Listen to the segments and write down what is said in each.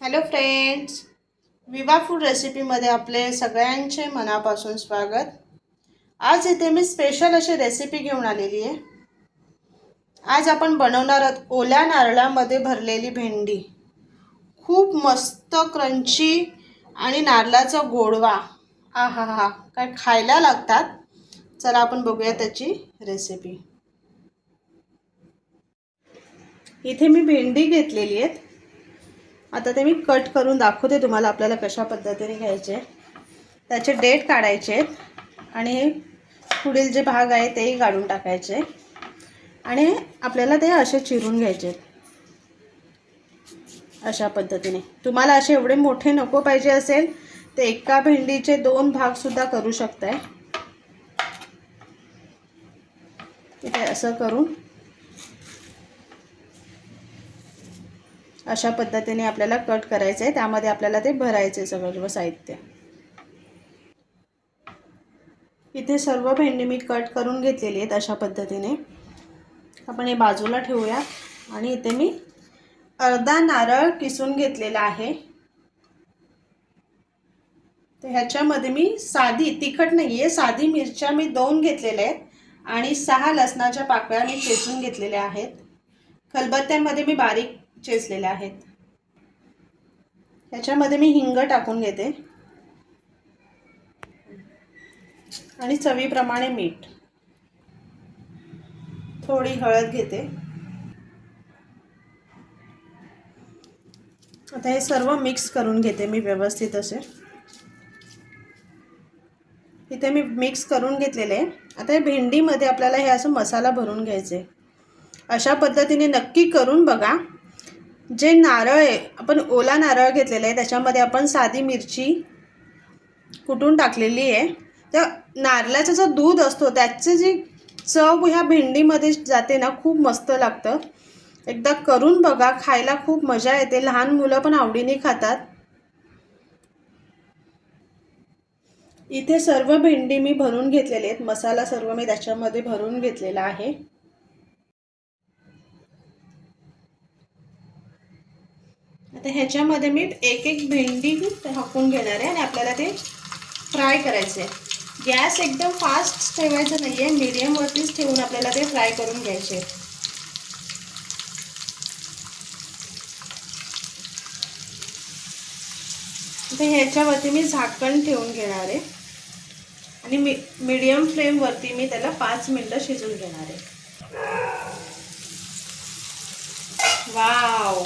Hello friends विवा food रेसिपीमध्ये आपले सगळ्यांचे मनापासून स्वागत. आज इथे मी स्पेशल अशी रेसिपी घेऊन आलेली आहे. आज आपण बनवणार आहोत ओल्या नारळामध्ये भरलेली भेंडी. खूप मस्त क्रंची आणि नारळाचा गोडवा. आ हा हा काय खायला लागतात? चला आपण बघूया त्याची रेसिपी इथे मी भेंडी घेतलेली आहेत. आता ते मी कट करून दाखवते तुम्हाला आपल्याला कशा पद्धतीने घ्यायचे. त्याचे डेट काढायचे आहेत आणि पुढील जे भाग आहे तेही काढून टाकायचे. आणि आपल्याला ते असे चिरून घ्यायचे. अशा पद्धतीने. तुम्हाला असे एवढे मोठे नको पाहिजे असेल तर एका भेंडीचे दोन भागसुद्धा करू शकताय. इथे असं करून अशा पद्धतीने आपल्याला कट करायचं आहे त्यामध्ये आपल्याला ते भरायचं आहे सगळं साहित्य. इथे सर्व भेंडी मी कट करून घेतलेली आहेत अशा पद्धतीने. आपण हे बाजूला ठेवूया. आणि इथे मी अर्धा नारळ किसून घेतलेला आहे. तर ह्याच्यामध्ये मी साधी तिखट नाही आहे साधी मिरच्या मी दोन घेतलेल्या आहेत. आणि सहा लसणाच्या पाकळ्या मी चेचून घेतलेल्या आहेत. खलबत्त्यामध्ये मी बारीक चेचलेल्या आहेत. ह्याच्यामध्ये मी हिंग टाकून घेते. आणि चवीप्रमाणे मीठ. थोडी हळद घेते. आता हे सर्व मिक्स करून घेते मी व्यवस्थित असे. इथे मी मिक्स करून घेतलेले. आहे आता हे भेंडीमध्ये आपल्याला हे असं मसाला भरून घ्यायचे. अशा पद्धतीने नक्की करून बघा. जे नारळ आहे आपण ओला नारळ घेतलेला आहे त्याच्यामध्ये आपण साधी मिरची कुटून टाकलेली आहे. तर नारळाचं जो दूध असतो त्याचं जी चव ह्या भेंडीमध्ये जाते ना खूप मस्त लागतं. एकदा करून बघा खायला खूप मजा येते. लहान मुलं पण आवडीने खातात. इथे सर्व भेंडी मी भरून घेतलेले आहेत. मसाला सर्व मी त्याच्यामध्ये भरून घेतलेला आहे. आता ह्याच्यामध्ये मी एक एक भेंडी हाकून घेणार आहे आणि आपल्याला ते फ्राय करायचे आहे गॅस एकदम फास्ट ठेवायचं नाही आहे मीडियमवरतीच ठेवून आपल्याला ते फ्राय करून घ्यायचे तर ह्याच्यावरती मी झाकण ठेवून घेणार आहे. आणि मी मिडियम फ्लेमवरती मी त्याला पाच मिनटं शिजवून घेणार आहे. वाव!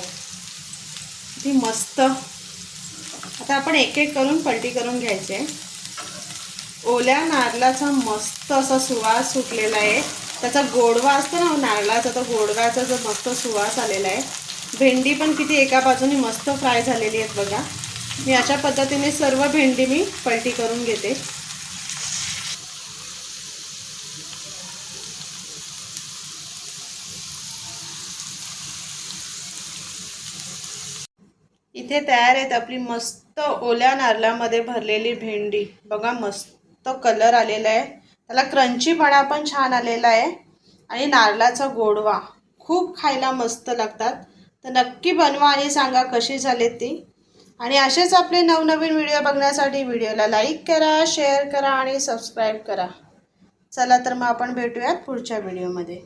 ती मस्त. आता आपण एक एक करून पलटी करून घ्यायचे. ओल्या नारळाचा मस्त असा सुवास सुटलेला आहे. त्याचा गोडवा असतो ना नारळाचा तर गोडव्याचा जो मस्त सुवास आलेला आहे. भेंडी पण किती एका बाजूने मस्त फ्राय झालेली आहेत बघा. मी अशा पद्धतीने सर्व भेंडी मी पलटी करून घेते. इथे तयार आहेत आपली मस्त ओल्या नारळामध्ये भरलेली भेंडी. बघा मस्त कलर आलेला आहे. त्याला क्रंचीपणा पण छान आलेला आहे. आणि नारळाचा गोडवा खूप खायला मस्त लागतात. तर नक्की बनवा आणि सांगा कशी झाले ती. आणि असेच आपले नवनवीन व्हिडिओ बघण्यासाठी व्हिडिओला लाईक करा शेअर करा आणि सबस्क्राईब करा. चला तर मग आपण भेटूयात पुढच्या व्हिडिओमध्ये